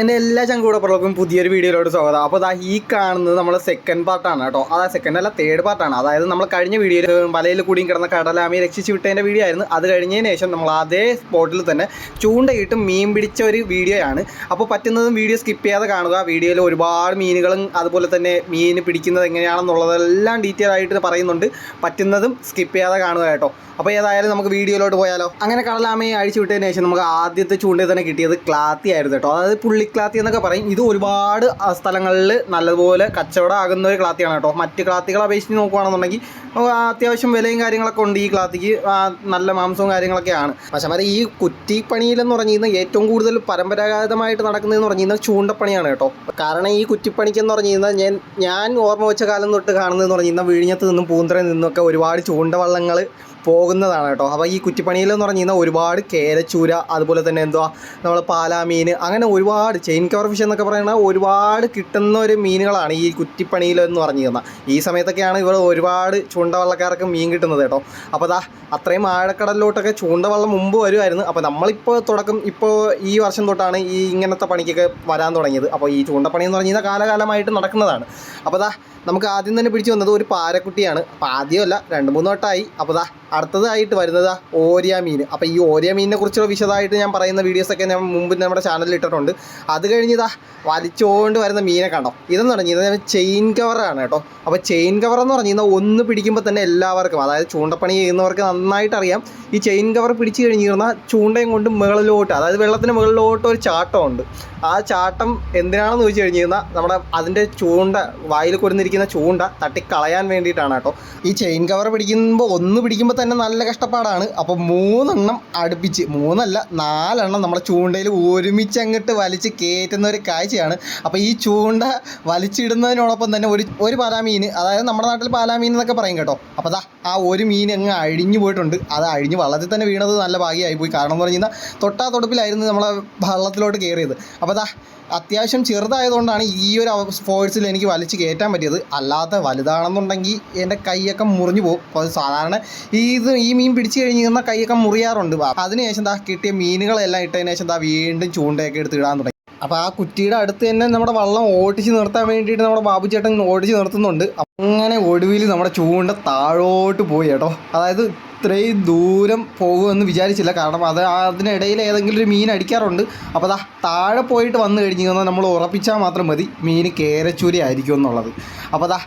എന്റെ എല്ലാ ചങ്കൂടപ്പുറക്കും പുതിയൊരു വീഡിയോയിലോട്ട് സ്വാഗതം. അപ്പോൾ അതാ ഈ കാണുന്നത് നമ്മൾ സെക്കൻഡ് പാർട്ടാണ് കേട്ടോ. അതാ സെക്കൻഡ് അല്ല തേർഡ് പാർട്ടാണ് അതായത് നമ്മൾ കഴിഞ്ഞ വീഡിയോയിൽ മലയിൽ കൂടിയും കിടന്ന കടലാമയെ രക്ഷിച്ച് വിട്ടതിന്റെ വീഡിയോ ആയിരുന്നു. അത് കഴിഞ്ഞതിന് ശേഷം നമ്മൾ അതേ സ്പോട്ടിൽ തന്നെ ചൂണ്ടയിട്ട് മീൻ പിടിച്ച ഒരു വീഡിയോയാണ് അപ്പോൾ പറ്റുന്നതും വീഡിയോ സ്കിപ്പ് ചെയ്യാതെ കാണുക. വീഡിയോയിൽ ഒരുപാട് മീനുകളും അതുപോലെ തന്നെ മീൻ പിടിക്കുന്നത് എങ്ങനെയാണെന്നുള്ളതെല്ലാം ഡീറ്റെയിൽ ആയിട്ട് പറയുന്നുണ്ട്. പറ്റുന്നതും സ്കിപ്പ് ചെയ്യാതെ കാണുക കേട്ടോ. അപ്പോൾ ഏതായാലും നമുക്ക് വീഡിയോയിലോട്ട് പോയാലോ. അങ്ങനെ കടലാമയെ അഴിച്ചു വിട്ടതിന് ശേഷം നമുക്ക് ആദ്യത്തെ ചൂണ്ടയിൽ തന്നെ കിട്ടിയത് ക്ലാത്തി ആയിരുന്നു കേട്ടോ. അതായത് പുള്ളിക്ലാത്തി എന്നൊക്കെ പറയും. ഇത് ഒരുപാട് സ്ഥലങ്ങളിൽ നല്ലതുപോലെ കച്ചവടം ആകുന്ന ഒരു ക്ലാത്തിയാണ് കേട്ടോ. മറ്റ് ക്ലാത്തികളെ അപേക്ഷിച്ച് നോക്കുകയാണെന്നുണ്ടെങ്കിൽ അത്യാവശ്യം വിലയും കാര്യങ്ങളൊക്കെ ഉണ്ട് ഈ ക്ലാത്തിക്ക് നല്ല മാംസവും കാര്യങ്ങളൊക്കെയാണ്. പക്ഷേ മറ്റേ ഈ കുറ്റിപ്പണിയിലെന്ന് പറഞ്ഞിരുന്ന ഏറ്റവും കൂടുതൽ പരമ്പരാഗതമായിട്ട് നടക്കുന്നതെന്ന് പറഞ്ഞിരുന്ന ചൂണ്ടപ്പണിയാണ് കേട്ടോ. കാരണം ഈ കുറ്റിപ്പണിക്കെന്ന് പറഞ്ഞിരുന്ന ഞാൻ ഞാൻ ഓർമ്മ വെച്ച കാലം തൊട്ട് കാണുന്നതെന്ന് പറഞ്ഞിരുന്ന വിഴിഞ്ഞത്ത് നിന്നും പൂന്തറയിൽ നിന്നൊക്കെ ഒരുപാട് ചൂണ്ടവള്ളങ്ങൾ പോകുന്നതാണ് കേട്ടോ. അപ്പോൾ ഈ കുറ്റിപ്പണിയിൽ എന്ന് പറഞ്ഞു കഴിഞ്ഞാൽ ഒരുപാട് കേരച്ചൂര അതുപോലെ തന്നെ എന്തുവാ നമ്മൾ പാലാമീൻ അങ്ങനെ ഒരുപാട് ചെയിൻ കവർ ഫിഷ് എന്നൊക്കെ പറയുന്ന ഒരുപാട് കിട്ടുന്ന ഒരു മീനുകളാണ് ഈ കുറ്റിപ്പണിയിൽ എന്ന് പറഞ്ഞു കഴിഞ്ഞാൽ. ഈ സമയത്തൊക്കെയാണ് ഇവിടെ ഒരുപാട് ചൂണ്ടവള്ളക്കാർക്ക് മീൻ കിട്ടുന്നത് കേട്ടോ. അപ്പോൾ അതാ അത്രയും ആഴക്കടലിലോട്ടൊക്കെ ചൂണ്ടവള്ളം മുമ്പ് വരുമായിരുന്നു അപ്പോൾ നമ്മളിപ്പോൾ തുടക്കം ഇപ്പോൾ ഈ വർഷം തൊട്ടാണ് ഈ ഇങ്ങനത്തെ പണിക്കൊക്കെ വരാൻ തുടങ്ങിയത്. അപ്പോൾ ഈ ചൂണ്ടപ്പണി എന്ന് പറഞ്ഞു കഴിഞ്ഞാൽ കാലകാലമായിട്ട് നടക്കുന്നതാണ്. അപ്പോൾ അതാ നമുക്ക് ആദ്യം തന്നെ പിടിച്ചു വന്നത് ഒരു പാരക്കുട്ടിയാണ്. അപ്പോൾ ആദ്യമല്ല രണ്ട് മൂന്ന് വട്ടമായി അപ്പോൾ ദാ അടുത്തതായിട്ട് വരുന്നത് ഓരിയ മീൻ. അപ്പോൾ ഈ ഓരിയ മീനിനെ കുറിച്ചുള്ള വിശദമായിട്ട് ഞാൻ പറയുന്ന വീഡിയോസൊക്കെ ഞാൻ മുമ്പ് നമ്മുടെ ചാനലിൽ ഇട്ടിട്ടുണ്ട്. അത് കഴിഞ്ഞിതാ വലിച്ചുകൊണ്ട് വരുന്ന മീനെ കണ്ടോ? ഇതെന്ന് പറഞ്ഞാൽ ചെയിൻ കവറാണ് കേട്ടോ. അപ്പോൾ ചെയിൻ കവർ എന്ന് പറഞ്ഞു കഴിഞ്ഞാൽ ഒന്ന് പിടിക്കുമ്പോൾ തന്നെ എല്ലാവർക്കും അതായത് ചൂണ്ടപ്പണി ചെയ്യുന്നവർക്ക് നന്നായിട്ട് അറിയാം. ഈ ചെയിൻ കവർ പിടിച്ചു കഴിഞ്ഞ് കഴിഞ്ഞാൽ ചൂണ്ടയും കൊണ്ട് മുകളിലോട്ട് അതായത് വെള്ളത്തിന് മുകളിലോട്ട് ഒരു ചാട്ടമുണ്ട്. ആ ചാട്ടം എന്തിനാണെന്ന് ചോദിച്ചു കഴിഞ്ഞ് കഴിഞ്ഞാൽ നമ്മുടെ അതിന്റെ ചൂണ്ട വായിൽ കൊടുന്നിരിക്കുന്ന ചൂണ്ട തട്ടിക്കളയാൻ വേണ്ടിയിട്ടാണ് കേട്ടോ. ഈ ചെയിൻ കവർ പിടിക്കുമ്പോൾ ഒന്ന് പിടിക്കുമ്പോൾ തന്നെ നല്ല കഷ്ടപ്പാടാണ്. അപ്പോൾ മൂന്നെണ്ണം അടുപ്പിച്ച് മൂന്നല്ല നാലെണ്ണം നമ്മുടെ ചൂണ്ടയിൽ ഒരുമിച്ച് അങ്ങോട്ട് വലിച്ച് കയറ്റുന്ന ഒരു കാഴ്ചയാണ്. അപ്പോൾ ഈ ചൂണ്ട വലിച്ചിടുന്നതിനോടൊപ്പം തന്നെ ഒരു ഒരു പാലാമീൻ അതായത് നമ്മുടെ നാട്ടിൽ പാലാമീൻ എന്നൊക്കെ പറയും കേട്ടോ. അപ്പോൾ അതാ ആ ഒരു മീൻ അങ്ങ് അഴിഞ്ഞു പോയിട്ടുണ്ട്. അത് അഴിഞ്ഞ് വള്ളത്തിൽ തന്നെ വീണത് നല്ല ഭാഗ്യമായി പോയി. കാരണം എന്ന് പറഞ്ഞു കഴിഞ്ഞാൽ തൊട്ടാ തൊടുപ്പിലായിരുന്നു നമ്മളെ വള്ളത്തിലോട്ട് കയറിയത് അപ്പോൾ അതാ അത്യാവശ്യം ചെറുതായതുകൊണ്ടാണ് ഈ ഒരു സ്പോർട്സിൽ എനിക്ക് വലിച്ച് കയറ്റാൻ പറ്റിയത്. അല്ലാതെ വലുതാണെന്നുണ്ടെങ്കിൽ എന്റെ കൈയൊക്കെ മുറിഞ്ഞു പോകും. അപ്പോൾ സാധാരണ ഈ ഇത് ഈ മീൻ പിടിച്ചു കഴിഞ്ഞ് കഴിഞ്ഞാൽ കൈയൊക്കെ മുറിയാറുണ്ട്. അതിനുശേഷം ദാ കിട്ടിയ മീനുകളെല്ലാം ഇട്ടതിന് ശേഷം ദാ വീണ്ടും ചൂണ്ടയൊക്കെ എടുത്ത് ഇടാൻ തുടങ്ങി. അപ്പോൾ ആ കുറ്റിയുടെ അടുത്ത് തന്നെ നമ്മുടെ വള്ളം ഓടിച്ച് നിർത്താൻ വേണ്ടിയിട്ട് നമ്മുടെ ബാബു ചേട്ടൻ ഓടിച്ച് നിർത്തുന്നുണ്ട്. അങ്ങനെ ഒടുവിൽ നമ്മുടെ ചൂണ്ട താഴോട്ട് പോയി കേട്ടോ. അതായത് ഇത്രയും ദൂരം പോകുമെന്ന് വിചാരിച്ചില്ല. കാരണം അത് അതിനിടയിൽ ഏതെങ്കിലും ഒരു മീൻ അടിക്കാറുണ്ട്. അപ്പോൾ അതാ താഴെ പോയിട്ട് വന്നു കഴിഞ്ഞ് കഴിഞ്ഞാൽ നമ്മൾ ഉറപ്പിച്ചാൽ മാത്രം മതി. മീൻ കേരച്ചൂരി ആയിരിക്കും എന്നുള്ളത്. അപ്പോൾ ദാ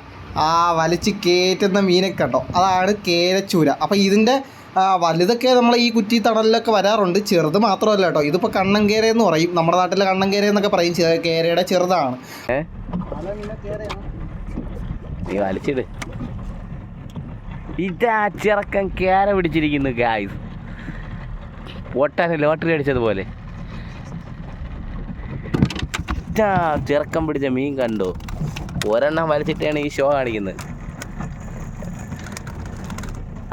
ആ വലിച്ച് കയറ്റുന്ന മീനൊക്കെ കേട്ടോ അതാണ് കേരച്ചൂര. അപ്പോൾ ഇതിന്റെ വലുതൊക്കെ നമ്മൾ ഈ കുറ്റി തണലിലൊക്കെ വരാറുണ്ട്. ചെറുത് മാത്രമല്ല കേട്ടോ. ഇതിപ്പോൾ കണ്ണൻകേര എന്ന് പറയും. നമ്മുടെ നാട്ടിലെ കണ്ണൻകേര എന്നൊക്കെ പറയും. കേരയുടെ ചെറുതാണ്. ഇതാ ചെറുക്കൻ കേര പിടിച്ചിരിക്കുന്നു ഗായ്സ് പൊട്ടാന് ലോട്ടറി അടിച്ചതുപോലെ. ഇതാ തിറക്കം പിടിച്ച മീൻ കണ്ടോ. ഒരെണ്ണം വലിച്ചിട്ടാണ് ഈ ഷോ കാണിക്കുന്നത്.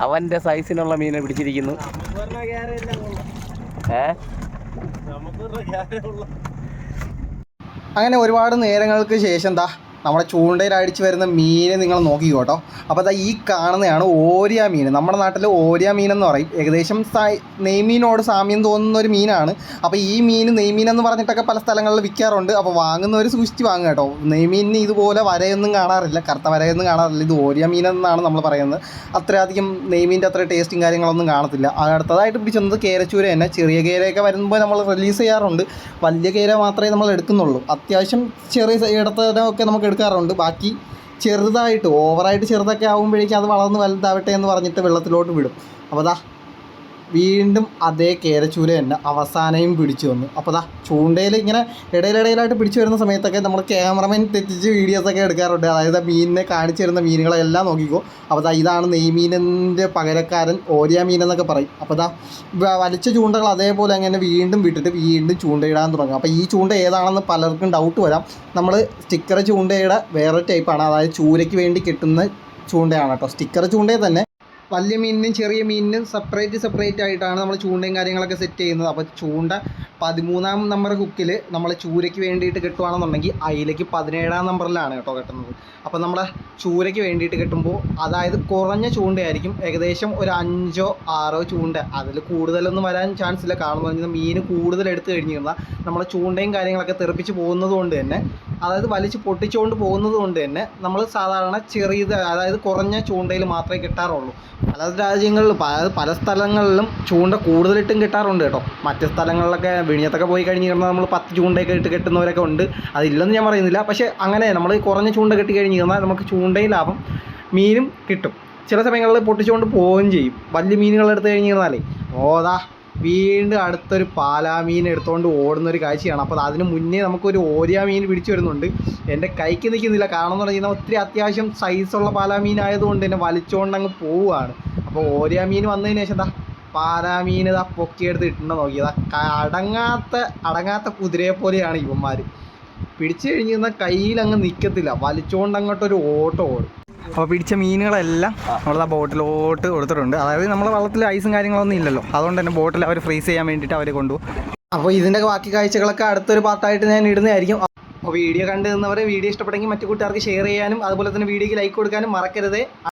അവന്റെ സൈസിനുള്ള മീനെ പിടിച്ചിരിക്കുന്നു. അങ്ങനെ ഒരുപാട് നേരങ്ങൾക്ക് ശേഷം ദാ നമ്മുടെ ചൂണ്ടയിൽ അടിച്ച് വരുന്ന മീനെ നിങ്ങൾ നോക്കിക്കോട്ടോ അപ്പോൾ ദാ ഈ കാണുന്നതാണ് ഓരിയ മീൻ. നമ്മുടെ നാട്ടിൽ ഓരിയ മീൻ എന്ന് പറയും. ഏകദേശം നെയ്മീനോട് സാമ്യം തോന്നുന്ന ഒരു മീനാണ്. അപ്പോൾ ഈ മീൻ നെയ്മീൻ എന്ന് പറഞ്ഞിട്ടൊക്കെ പല സ്ഥലങ്ങളിൽ വിൽക്കാറുണ്ട് അപ്പോൾ വാങ്ങുന്നവർ സൂക്ഷിച്ച് വാങ്ങുക കേട്ടോ. നെയ്മീനിന് ഇതുപോലെ വരയൊന്നും കാണാറില്ല. കറുത്ത വരയൊന്നും കാണാറില്ല. ഇത് ഓരിയ മീനെന്നാണ് നമ്മൾ പറയുന്നത്. അത്രയധികം നെയ്മീന്റെ അത്ര ടേസ്റ്റും കാര്യങ്ങളൊന്നും കാണത്തില്ല. അടുത്തതായിട്ട് പിടിച്ചത് കേരച്ചൂര തന്നെ. ചെറിയ കേരയൊക്കെ വരുമ്പോൾ നമ്മൾ റിലീസ് ചെയ്യാറുണ്ട്. വലിയ കേര മാത്രമേ നമ്മൾ എടുക്കുന്നുള്ളൂ. അത്യാവശ്യം ചെറിയ ഇടത്തരമൊക്കെ നമുക്ക് എടുക്കാറുണ്ട്. ബാക്കി ചെറുതായിട്ട് ഓവറായിട്ട് ചെറുതൊക്കെ ആകുമ്പോഴേക്കും അത് വളർന്ന് വലുതാവട്ടെ എന്ന് പറഞ്ഞിട്ട് വെള്ളത്തിലോട്ട് വിടും. അപ്പോൾ ദാ വീണ്ടും അതേ കേരച്ചൂര തന്നെ അവസാനയും പിടിച്ചു വന്നു. അപ്പോൾ ദാ ചൂണ്ടയിൽ ഇങ്ങനെ ഇടയിലിടയിലായിട്ട് പിടിച്ചു വരുന്ന സമയത്തൊക്കെ നമ്മൾ ക്യാമറമാൻ തെറ്റിച്ച് വീഡിയോസൊക്കെ എടുക്കാറുണ്ട്. അതായത് മീനിനെ കാണിച്ചു തരുന്ന മീനുകളെല്ലാം നോക്കിക്കോ. അപ്പോൾ ദാ ഇതാണ് നെയ്മീനിന്റെ പകരക്കാരൻ ഓരിയ മീൻ എന്നൊക്കെ പറയും. അപ്പോൾ ദാ വലിച്ച ചൂണ്ടകൾ അതേപോലെ അങ്ങനെ വീണ്ടും വിട്ടിട്ട് വീണ്ടും ചൂണ്ടയിടാൻ തുടങ്ങും. അപ്പോൾ ഈ ചൂണ്ട ഏതാണെന്ന് പലർക്കും ഡൗട്ട് വരാം. നമ്മൾ സ്റ്റിക്കർ ചൂണ്ടയുടെ വേറെ ടൈപ്പാണ് അതായത് ചൂരയ്ക്ക് വേണ്ടി കിട്ടുന്ന ചൂണ്ടയാണ് കേട്ടോ. സ്റ്റിക്കർ ചൂണ്ടയിൽ തന്നെ വലിയ മീനിനും ചെറിയ മീനിനും സെപ്പറേറ്റ് സെപ്പറേറ്റ് ആയിട്ടാണ് നമ്മൾ ചൂണ്ടയും കാര്യങ്ങളൊക്കെ സെറ്റ് ചെയ്യുന്നത്. അപ്പോൾ ചൂണ്ട പതിമൂന്നാം നമ്പർ ഹുക്കിൽ നമ്മൾ ചൂരയ്ക്ക് വേണ്ടിയിട്ട് കെട്ടുവാണെന്നുണ്ടെങ്കിൽ അയിലയ്ക്ക് പതിനേഴാം നമ്പറിലാണ് കേട്ടോ കെട്ടുന്നത്. അപ്പോൾ നമ്മൾ ചൂരയ്ക്ക് വേണ്ടിയിട്ട് കെട്ടുമ്പോൾ അതായത് കുറഞ്ഞ ചൂണ്ടയായിരിക്കും. ഏകദേശം ഒരു അഞ്ചോ ആറോ ചൂണ്ട. അതിൽ കൂടുതലൊന്നും വരാൻ ചാൻസ് ഇല്ല. കാരണം എന്ന് പറഞ്ഞാൽ മീൻ കൂടുതൽ എടുത്തു കഴിഞ്ഞ് നമ്മളെ ചൂണ്ടയും കാര്യങ്ങളൊക്കെ തെറിപ്പിച്ച് പോകുന്നത് കൊണ്ട് തന്നെ അതായത് വലിച്ച് പൊട്ടിച്ചുകൊണ്ട് പോകുന്നത് കൊണ്ട് തന്നെ നമ്മൾ സാധാരണ ചെറിയത് അതായത് കുറഞ്ഞ ചൂണ്ടയിൽ മാത്രമേ കിട്ടാറുള്ളൂ. പല രാജ്യങ്ങളിലും അതായത് പല സ്ഥലങ്ങളിലും ചൂണ്ട കൂടുതലിട്ടും കിട്ടാറുണ്ട് കേട്ടോ. മറ്റ് സ്ഥലങ്ങളിലൊക്കെ വിഴിഞ്ഞത്തൊക്കെ പോയി കഴിഞ്ഞ് കഴിഞ്ഞാൽ നമ്മൾ പത്ത് ചൂണ്ടയൊക്കെ ഇട്ട് കെട്ടുന്നവരൊക്കെ ഉണ്ട്. അതില്ലെന്ന് ഞാൻ പറയുന്നില്ല. പക്ഷേ അങ്ങനെ നമ്മൾ കുറഞ്ഞ ചൂണ്ട കെട്ടി കഴിഞ്ഞ് കഴിഞ്ഞാൽ നമുക്ക് ചൂണ്ടയിൽ ലാഭം മീനും കിട്ടും. ചില സമയങ്ങളിൽ പൊട്ടിച്ചുകൊണ്ട് പോവുകയും ചെയ്യും. വലിയ മീനുകൾ എടുത്ത് കഴിഞ്ഞ് കഴിഞ്ഞാലേ ഓതാ വീണ്ടും അടുത്തൊരു പാലാ മീൻ എടുത്തുകൊണ്ട് ഓടുന്ന ഒരു കാഴ്ചയാണ്. അപ്പോൾ അതിന് മുന്നേ നമുക്കൊരു ഓരിയ മീൻ പിടിച്ചു വരുന്നുണ്ട്. എന്റെ കൈക്ക് നിൽക്കുന്നില്ല. കാരണം എന്ന് പറഞ്ഞാൽ ഒത്തിരി അത്യാവശ്യം സൈസുള്ള പാലാ മീൻ ആയതുകൊണ്ട് തന്നെ വലിച്ചുകൊണ്ട് അങ്ങ് പോവുകയാണ്. അപ്പോൾ ഓരിയ മീൻ വന്നതിന് ശേഷം എന്താ പാലാ മീൻ ഇതാ പൊക്കിയെടുത്ത് ഇട്ടുണ്ട നോക്കിയതാ അടങ്ങാത്ത അടങ്ങാത്ത കുതിരയെ പോലെയാണ് ഇവന്മാർ പിടിച്ചു കഴിഞ്ഞ് കഴിഞ്ഞാൽ കയ്യിൽ അങ്ങ് നിൽക്കത്തില്ല വലിച്ചുകൊണ്ട് അങ്ങോട്ടൊരു ഓട്ടം ഓടും. അപ്പോൾ പിടിച്ച മീനുകളെല്ലാം നമ്മൾ ആ ബോട്ടിലോട്ട് കൊടുത്തിട്ടുണ്ട്. അതായത് നമ്മളെ വള്ളത്തിൽ ഐസും കാര്യങ്ങളൊന്നും ഇല്ലല്ലോ. അതുകൊണ്ട് തന്നെ ബോട്ടിൽ അവർ ഫ്രീസ് ചെയ്യാൻ വേണ്ടിയിട്ട് അവർ കൊണ്ടുപോകും അപ്പോൾ ഇതിന്റെ ബാക്കി കാഴ്ചകളൊക്കെ അടുത്തൊരു പാർട്ടായിട്ട് ഞാൻ ഇടുന്നതായിരിക്കും. അപ്പോൾ വീഡിയോ കണ്ടു നിന്നവരെ വീഡിയോ ഇഷ്ടപ്പെട്ടെങ്കിൽ മറ്റു കൂട്ടുകാർക്ക് ഷെയർ ചെയ്യാനും അതുപോലെ തന്നെ വീഡിയോക്ക് ലൈക്ക് കൊടുക്കാനും മറക്കരുത്.